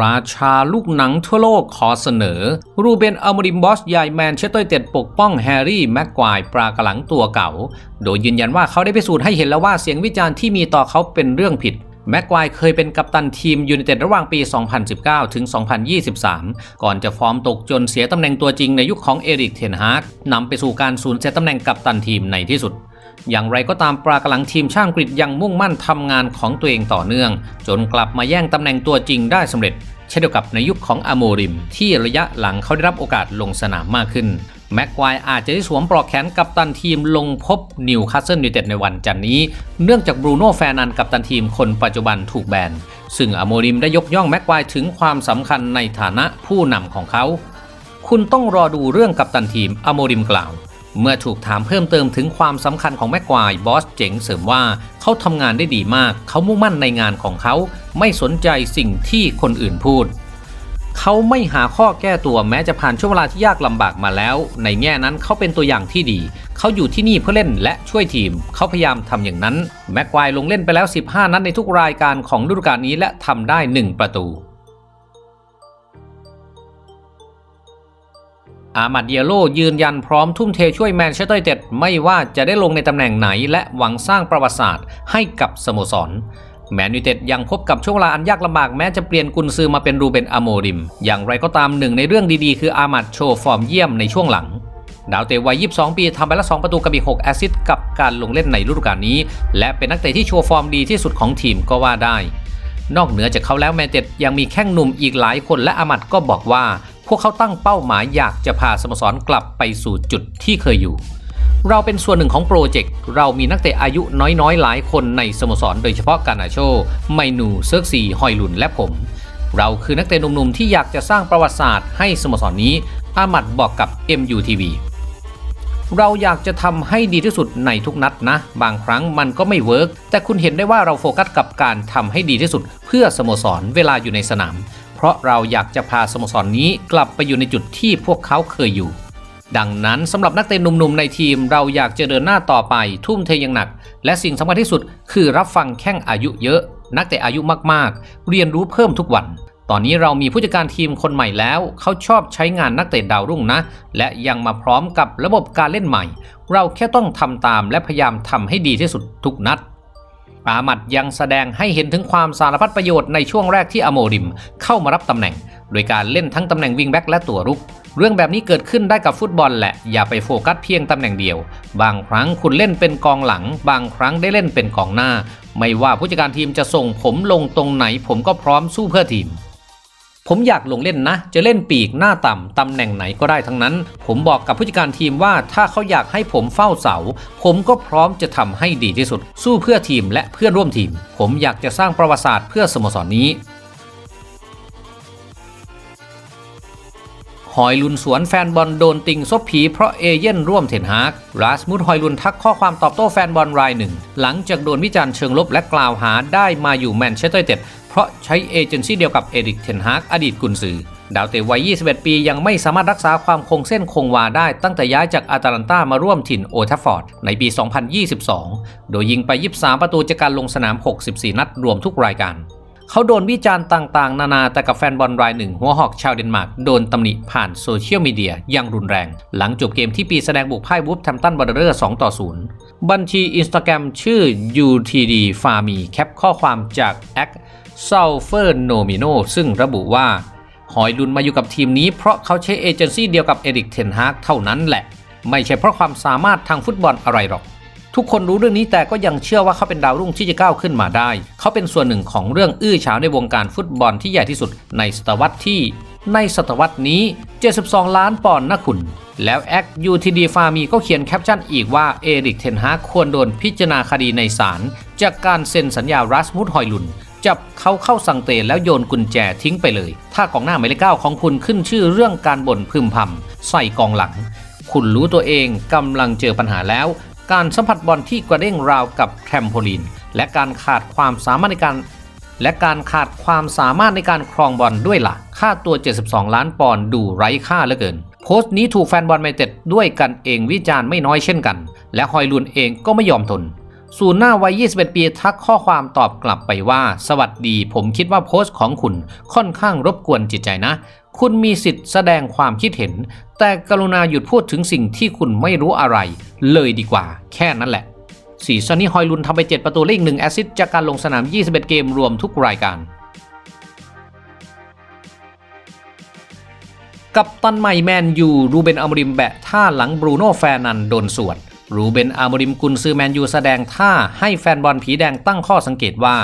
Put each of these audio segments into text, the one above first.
ราชาลูกหนังทั่วโลกขอเสนอ รูเบนอัลมริมบอสใหญ่แมนเชสเตอร์ยูไนเต็ดปกป้องแฮร์รี่แม็กควายปลากระหลังตัวเก่า โดยยืนยันว่าเขาได้พิสูจน์ให้เห็นแล้วว่าเสียงวิจารณ์ที่มีต่อเขาเป็นเรื่องผิดแม็กควายเคยเป็นกัปตันทีมยูไนเต็ดระหว่างปี 2019 ถึง 2023 ก่อนจะฟอร์มตกจนเสียตำแหน่งตัวจริงในยุคของเอริกเทนฮาร์กนำไปสู่การสูญเสียตำแหน่งกัปตันทีมในที่สุด อย่างไรก็ตามปลากระหลังทีมช่างกรีฑยังมุ่งมั่นทำงานของตัวเองต่อเนื่อง จนกลับมาแย่งตำแหน่งตัวจริงได้สำเร็จ เช่นเดียวกับในยุคของอโมริม ที่ระยะหลังเขาได้รับโอกาสลงสนามมากขึ้นแม็กควายอาจจะได้สวมปลอกแขนกัปตันทีมลงพบนิวคาสเซิลยูไนเต็ดในวันจันนี้ เนื่องจากบรูโน่แฟร์นันกัปตันทีมคนปัจจุบันถูกแบน ซึ่งอโมริมได้ยกย่องแม็กควายถึงความสำคัญในฐานะผู้นำของเขา คุณต้องรอดูเรื่องกัปตันทีมอโมริมกล่าว เมื่อถูกถามเพิ่มเติมถึงความสำคัญของแม็กควายบอสเจ๋งเสริมว่าเขาทำงานได้ดีมาก เขามุ่งมั่นในงานของเขา ไม่สนใจสิ่งที่คนอื่นพูด เขาไม่หาข้อแก้ตัวแม้จะผ่านช่วงเวลาที่ยากลำบากมาแล้ว ในแง่นั้นเขาเป็นตัวอย่างที่ดี เขาอยู่ที่นี่เพื่อเล่นและช่วยทีม เขาพยายามทำอย่างนั้น แม็กควายลงเล่นไปแล้ว 15 นัดในทุกรายการของฤดูกาลนี้และทำได้ 1 ประตู อามัดเยโลยืนยันพร้อมทุ่มเทช่วยแมนเชสเตอร์ยูไนเต็ดไม่ว่าจะได้ลงในตำแหน่งไหน และหวังสร้างประวัติศาสตร์ให้กับสโมสรแมนยูเต็ดยังพบกับช่วงเวลาอันยากลำบากแม้จะเปลี่ยนกุนซือมาเป็นรูเบนอโมริม อย่างไรก็ตามหนึ่งในเรื่องดีๆ คืออามัดโชว์ฟอร์มเยี่ยมในช่วงหลัง ดาวเตะวัย 22 ปีทำไปละ 2 ประตูกับอีก 6 แอสซิสต์กับการลงเล่นในฤดูกาลนี้ และเป็นนักเตะที่โชว์ฟอร์มดีที่สุดของทีมก็ว่าได้ นอกเหนือจากเขาแล้วแมนเต็ดยังมีแข้งหนุ่มอีกหลายคนและอามัดก็บอกว่า พวกเขาตั้งเป้าหมายอยากจะพาสโมสรกลับไปสู่จุดที่เคยอยู่ เราเป็นส่วนหนึ่งของโปรเจกต์ เรามีนักเตะอายุน้อยๆ หลายคนในสโมสรโดยเฉพาะกานาโช ไมนูเซิร์กซีฮอยลุนและผม เราคือนักเตะหนุ่มๆ ที่อยากจะสร้างประวัติศาสตร์ให้สโมสรนี้อามัดบอกกับ MUTV เราอยากจะทำให้ดีที่สุดในทุกนัดนะ บางครั้งมันก็ไม่เวิร์กแต่คุณเห็นได้ว่าเราโฟกัสกับการทำให้ดีที่สุด เพื่อสโมสรเวลาอยู่ในสนาม เพราะเราอยากจะพาสโมสรนี้กลับไปอยู่ในจุดที่พวกเขาเคยอยู่ ดังนั้นสำหรับนักเตะหนุ่มๆในทีมเราอยากจะเดินหน้าต่อไป ทุ่มเทอย่างหนัก และสิ่งสำคัญที่สุด คือรับฟังแข้งอายุเยอะ นักเตะอายุมากๆ เรียนรู้เพิ่มทุกวันตอนนี้เรามีผู้จัดการทีมคนใหม่แล้ว เขาชอบใช้งานนักเตะดาวรุ่งนะ และยังมาพร้อมกับระบบการเล่นใหม่ เราแค่ต้องทำตามและพยายามทำให้ดีที่สุดทุกนัด อามัดยังแสดงให้เห็นถึงความสารพัดประโยชน์ในช่วงแรกที่อโมริมเข้ามารับตำแหน่ง โดยการเล่นทั้งตำแหน่งวิงแบ็กและตัวรุก เรื่องแบบนี้เกิดขึ้นได้กับฟุตบอลแหละ อย่าไปโฟกัสเพียงตำแหน่งเดียว บางครั้งคุณเล่นเป็นกองหลัง บางครั้งได้เล่นเป็นกองหน้า ไม่ว่าผู้จัดการทีมจะส่งผมลงตรงไหน ผมก็พร้อมสู้เพื่อทีม ผมอยากลงเล่นนะ จะเล่นปีกหน้าต่ำตำแหน่งไหนก็ได้ทั้งนั้น ผมบอกกับผู้จัดการทีมว่าถ้าเขาอยากให้ผมเฝ้าเสา ผมก็พร้อมจะทำให้ดีที่สุด สู้เพื่อทีมและเพื่อนร่วมทีม ผมอยากจะสร้างประวัติศาสตร์เพื่อสโมสรนี้หอยลุนสวนแฟนบอลโดนติงซบผีเพราะเอเย่นร่วมเทนฮากราสมุดหอยลุนทักข้อความตอบโต้แฟนบอลรายหนึ่ง หลังจากโดนวิจารณ์เชิงลบและกล่าวหาได้มาอยู่แมนเชสเตอร์เต็ด เพราะใช้เอเจนซี่เดียวกับเอริกเทนฮากอดีตกุนซือ ดาวเตะวัย 21 ปียังไม่สามารถรักษาความคงเส้นคงวาได้ตั้งแต่ย้ายจากอาตาลันตามาร่วมถิ่นโอทัฟฟอร์ดในปี 2022 โดยยิงไป 23 ประตูจากการลงสนาม 64 นัดรวมทุกรายการเขาโดนวิจารณ์ต่างๆ นานาแต่กับแฟนบอลรายหนึ่ง หัวหอกชาวเดนมาร์กโดนตำหนิผ่านโซเชียลมีเดียอย่างรุนแรง หลังจบเกมที่ปีแสดงบุกพ่ายวูฟแทมตันบอร์เรอร์2ต่อ 0 บัญชีอินสตาแกรมชื่อ UTD f a r m y แคปข้อความจากแอค ซ u ลเฟอร์โนมิโนซึ่งระบุว่า หอยลุนมาอยู่กับทีมนี้เพราะเขาใช้เอเจนซี่เดียวกับเอริกเทนฮากเท่านั้นแหละ ไม่ใช่เพราะความสามารถทางฟุตบอลอะไรหรอก ทุกคนรู้เรื่องนี้แต่ก็ยังเชื่อว่าเขาเป็นดาวรุ่งที่จะก้าวขึ้นมาได้ เขาเป็นส่วนหนึ่งของเรื่องอื้อฉาวในวงการฟุตบอลที่ใหญ่ที่สุดในศตวรรษที่ ในศตวรรษนี้ 72 ล้านปอนด์นะคุณ แล้วแอค UTD ฟามีก็เขียนแคปชั่นอีกว่าเอริกเทนฮากควรโดนพิจารณาคดีในศาลจากการเซ็นสัญญารัสมุดหอยลุน จับเขาเข้าสังเตแล้วโยนกุญแจทิ้งไปเลย ถ้ากองหน้าหมายเลขเก้าของคุณขึ้นชื่อเรื่องการบ่นพึมพำใส่กองหลัง คุณรู้ตัวเองกำลังเจอปัญหาแล้ว การสัมผัสบอลที่กระเด้งราวกับแทมโพลีน และการขาดความสามารถในการ และการขาดความสามารถในการครองบอลด้วยละ่ะ ค่าตัว 72 ล้านปอนด์ดูไร้ค่าเหลือเกินโพสต์นี้ถูกแฟนบอลแมนเต็ดด้วยกันเองวิจารณ์ไม่น้อยเช่นกัน และฮอยลุนเองก็ไม่ยอมทน ศูนย์หน้าวัย 21 ปีทักข้อความตอบกลับไปว่า สวัสดี ผมคิดว่าโพสต์ของคุณค่อนข้างรบกวนจิตใจนะ คุณมีสิทธิ์แสดงความคิดเห็น แต่กรุณาหยุดพูดถึงสิ่งที่คุณไม่รู้อะไร เลยดีกว่า แค่นั้นแหละสีซอนนี่ฮอยลุนทำไป 7 ประตูเลขหนึ่งแอสซิสต์จากการลงสนาม 21 เกมรวมทุกรายการกับตันใหม่แมนยูรูเบนอามริมแบะท่าหลังบรูโน่แฟนันโดนสวน รูเบนอามริมกุนซือแมนยูแสดงท่าให้แฟนบอลผีแดงตั้งข้อสังเกตว่า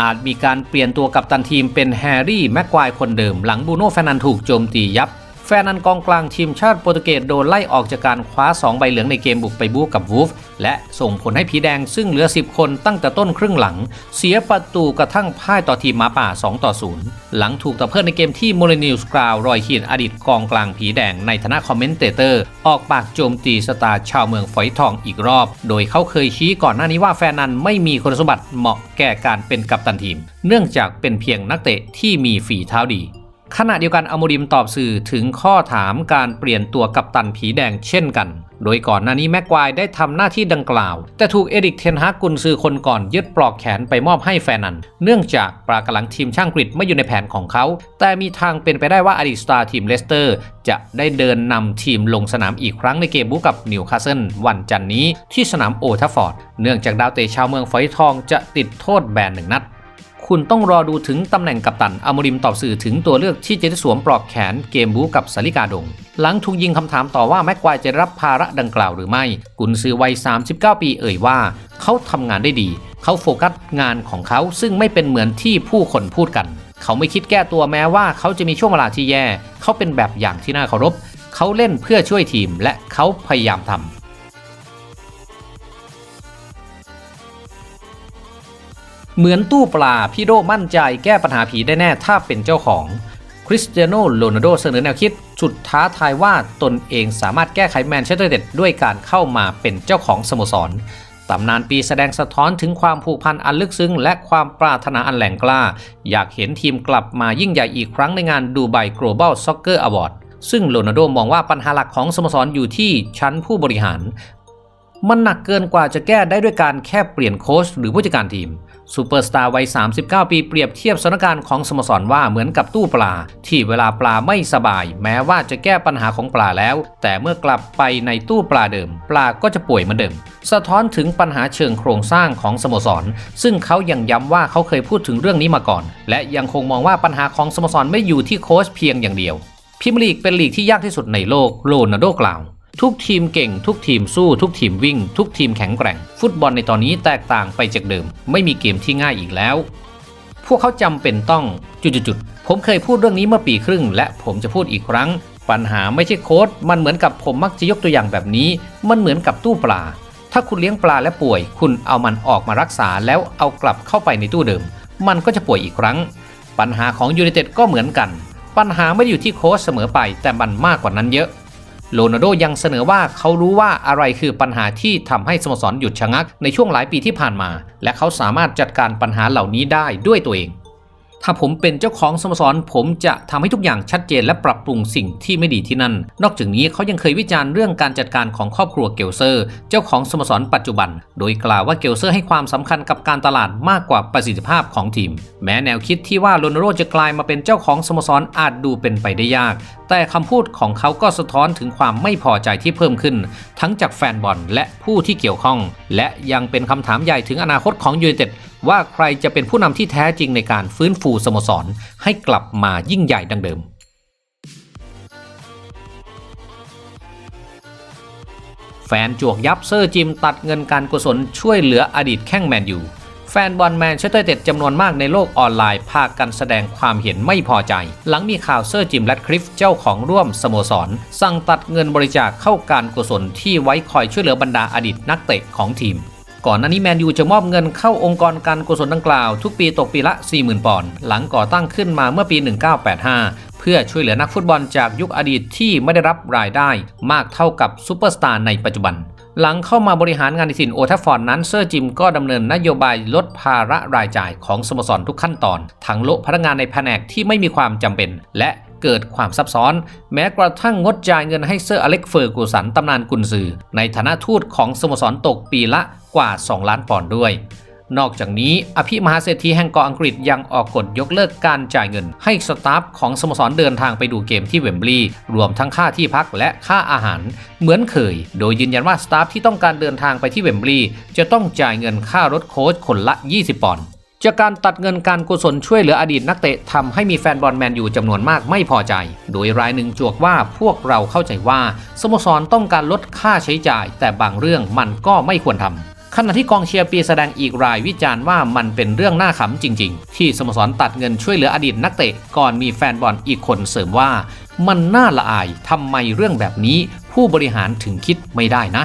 อาจมีการเปลี่ยนตัวกับตันทีมเป็นแฮร์รี่แม็กควายคนเดิม หลังบูโน่แฟนันถูกโจมตียับ ฟร์นันกองกลางทีมชาติโปรตุเกสโดนไล่ออกจากการคว้า 2 ใบเหลืองในเกมบุกไปบู๊กับวูฟ และส่งผลให้ผีแดงซึ่งเหลือ 10 คนตั้งแต่ต้นครึ่งหลัง เสียประตูกระทั่งพ่ายต่อทีมหมาป่า 2 ต่อ 0 หลังถูกตะเพิดในเกมที่โมเรนิลสกราวรอยขีดอดีตกองกลางผีแดงในฐานะคอมเมนเตเตอร์ ออกปากโจมตีสตาร์ชาวเมืองฝอยทองอีกรอบ โดยเขาเคยชี้ก่อนหน้านี้ว่าแฟร์นันไม่มีคุณสมบัติเหมาะแก่การเป็นกัปตันทีม เนื่องจากเป็นเพียงนักเตะที่มีฝีเท้าดี ขณะเดียวกันอโมริมตอบสื่อถึงข้อถามการเปลี่ยนตัวกัปตันผีแดงเช่นกัน โดยก่อนหน้านี้แม็กควายได้ทำหน้าที่ดังกล่าว แต่ถูกเอริกเทนฮากกุนซือคนก่อนยึดปลอกแขนไปมอบให้แฟนนัน เนื่องจากปรากำลังทีมช่างกรีดไม่อยู่ในแผนของเขา แต่มีทางเป็นไปได้ว่าอดีตสตาร์ทีมเลสเตอร์ จะได้เดินนำทีมลงสนามอีกครั้งในเกมบุกกับนิวคาสเซิลวันจันนี้ที่สนามโอทัฟฟอร์ด เนื่องจากดาวเตะชาวเมืองฝอยทองจะติดโทษแบนหนึ่งนัด คุณต้องรอดูถึงตำแหน่งกัปตันอโมริมตอบสื่อถึงตัวเลือกที่จะได้สวมปลอกแขนเกมบูกับสาลิกาดง หลังถูกยิงคำถามต่อว่าแม็กควายจะรับภาระดังกล่าวหรือไม่ กุนซือวัย 39 ปีเอ่ยว่า เขาทำงานได้ดี เขาโฟกัสงานของเขาซึ่งไม่เป็นเหมือนที่ผู้คนพูดกัน เขาไม่คิดแก้ตัวแม้ว่าเขาจะมีช่วงเวลาที่แย่ เขาเป็นแบบอย่างที่น่าเคารพ เขาเล่นเพื่อช่วยทีมและเขาพยายามทำ เหมือนตู้ปลาพี่โดมั่นใจแก้ปัญหาผีได้แน่ถ้าเป็นเจ้าของคริสเตียโนโรนัลโดเสนอแนวคิดสุดท้าทายว่าตนเองสามารถแก้ไขแมนเชสเตอร์เด็ดด้วยการเข้ามาเป็นเจ้าของสโมสรตำนานปีแสดงสะท้อนถึงความผูกพันอันลึกซึ้งและความปรารถนาอันแหลงกล้า อยากเห็นทีมกลับมายิ่งใหญ่อีกครั้งในงานดูไบ Global Soccer Award ซึ่งโรนัลโดมองว่าปัญหาหลักของสโมสรอยู่ที่ชั้นผู้บริหาร มันหนักเกินกว่าจะแก้ได้ด้วยการแค่เปลี่ยนโค้ชหรือผู้จัดการทีม ซูเปอร์สตาร์วัย 39 ปีเปรียบเทียบสถานการณ์ของสโมสรว่าเหมือนกับตู้ปลา ที่เวลาปลาไม่สบาย แม้ว่าจะแก้ปัญหาของปลาแล้ว แต่เมื่อกลับไปในตู้ปลาเดิม ปลาก็จะป่วยเหมือนเดิม สะท้อนถึงปัญหาเชิงโครงสร้างของสโมสร ซึ่งเขายังย้ำว่าเขาเคยพูดถึงเรื่องนี้มาก่อน และยังคงมองว่าปัญหาของสโมสรไม่อยู่ที่โค้ชเพียงอย่างเดียวพรีเมียร์ลีกเป็นลีกที่ยากที่สุดในโลกโรนัลโดกล่าว ทุกทีมเก่ง ทุกทีมสู้ ทุกทีมวิ่ง ทุกทีมแข็งแกร่ง ฟุตบอลในตอนนี้แตกต่างไปจากเดิม ไม่มีเกมที่ง่ายอีกแล้ว พวกเขาจำเป็นต้องจุดๆๆผมเคยพูดเรื่องนี้เมื่อปีครึ่ง และผมจะพูดอีกครั้ง ปัญหาไม่ใช่โค้ดมันเหมือนกับผมมักจะยกตัวอย่างแบบนี้ มันเหมือนกับตู้ปลา ถ้าคุณเลี้ยงปลาและป่วย คุณเอามันออกมารักษาแล้วเอากลับเข้าไปในตู้เดิม มันก็จะป่วยอีกครั้ง ปัญหาของยูไนเต็ดก็เหมือนกัน ปัญหาไม่ได้อยู่ที่โค้ชเสมอไป แต่มันมากกว่านั้นเยอะ โรนัลโดยังเสนอว่าเขารู้ว่าอะไรคือปัญหาที่ทำให้สโมสรหยุดชะงักในช่วงหลายปีที่ผ่านมา และเขาสามารถจัดการปัญหาเหล่านี้ได้ด้วยตัวเอง ถ้าผมเป็นเจ้าของสโมสร ผมจะทำให้ทุกอย่างชัดเจนและปรับปรุงสิ่งที่ไม่ดีที่นั่น นอกจากนี้เขายังเคยวิจารณ์เรื่องการจัดการของครอบครัวเกลเซอร์ เจ้าของสโมสรปัจจุบัน โดยกล่าวว่าเกลเซอร์ให้ความสำคัญกับการตลาดมากกว่าประสิทธิภาพของทีม แม้แนวคิดที่ว่าโรนโดจะกลายมาเป็นเจ้าของสโมสรอาจดูเป็นไปได้ยาก แต่คำพูดของเขาก็สะท้อนถึงความไม่พอใจที่เพิ่มขึ้น ทั้งจากแฟนบอลและผู้ที่เกี่ยวข้อง และยังเป็นคำถามใหญ่ถึงอนาคตของยูไนเต็ด ว่าใครจะเป็นผู้นำที่แท้จริงในการฟื้นฟูสโมสร ให้กลับมายิ่งใหญ่ดังเดิมแฟนจวกยับเซอร์จิมตัดเงินการกุศลช่วยเหลืออดีตแข้งแมนยูแฟนบอลแมนเชสเตอร์เต็ดจำนวนมากในโลกออนไลน์พากันแสดงความเห็นไม่พอใจ หลังมีข่าวเซอร์จิมแรดคลิฟเจ้าของร่วมสโมสร สั่งตัดเงินบริจาคเข้าการกุศลที่ไว้คอยช่วยเหลือบรรดาอดีตนักเตะของทีม ก่อนหน้านี้แมนยูจะมอบเงินเข้าองค์กรการกุศลดังกล่าวทุกปีตกปีละ 40,000 ปอนด์หลังก่อตั้งขึ้นมาเมื่อปี 1985 เพื่อช่วยเหลือนักฟุตบอลจากยุคอดีตที่ไม่ได้รับรายได้ มากเท่ากับซูเปอร์สตาร์ในปัจจุบัน หลังเข้ามาบริหารงานในถิ่นโอทัฟฟอร์ดนั้นเซอร์จิมก็ดำเนินนโยบายลดภาระรายจ่ายของสโมสรทุกขั้นตอน ทั้งโละพนักงานในแผนกที่ไม่มีความจำเป็น และ เกิดความซับซ้อน แม้กระทั่งงดจ่ายเงินให้เซอร์อเล็กเฟอร์กูสันตำนานกุนซือ ในฐานะทูตของสโมสรตกปีละกว่า 2 ล้านปอนด์ด้วย นอกจากนี้อภิมหาเศรษฐีแห่งเกาะอังกฤษยังออกกฎยกเลิกการจ่ายเงิน ให้สตาฟของสโมสรเดินทางไปดูเกมที่เวมบลีย์รวมทั้งค่าที่พักและค่าอาหาร เหมือนเคย โดยยืนยันว่าสตาฟที่ต้องการเดินทางไปที่เวมบลีย์จะต้องจ่ายเงินค่ารถโค้ชคนละ 20 ปอนด์ จากการตัดเงินการกุศลช่วยเหลืออดีตนักเตะทำให้มีแฟนบอลแมนยูจำนวนมากไม่พอใจ โดยรายหนึ่งจวกว่าพวกเราเข้าใจว่าสโมสรต้องการลดค่าใช้จ่าย แต่บางเรื่องมันก็ไม่ควรทำขณะที่กองเชียร์ปีแสดงอีกรายวิจารณ์ว่ามันเป็นเรื่องน่าขำจริง ๆ ที่สโมสรตัดเงินช่วยเหลืออดีตนักเตะก่อนมีแฟนบอลอีกคนเสริมว่า มันน่าละอายทำไมเรื่องแบบนี้ ผู้บริหารถึงคิดไม่ได้นะ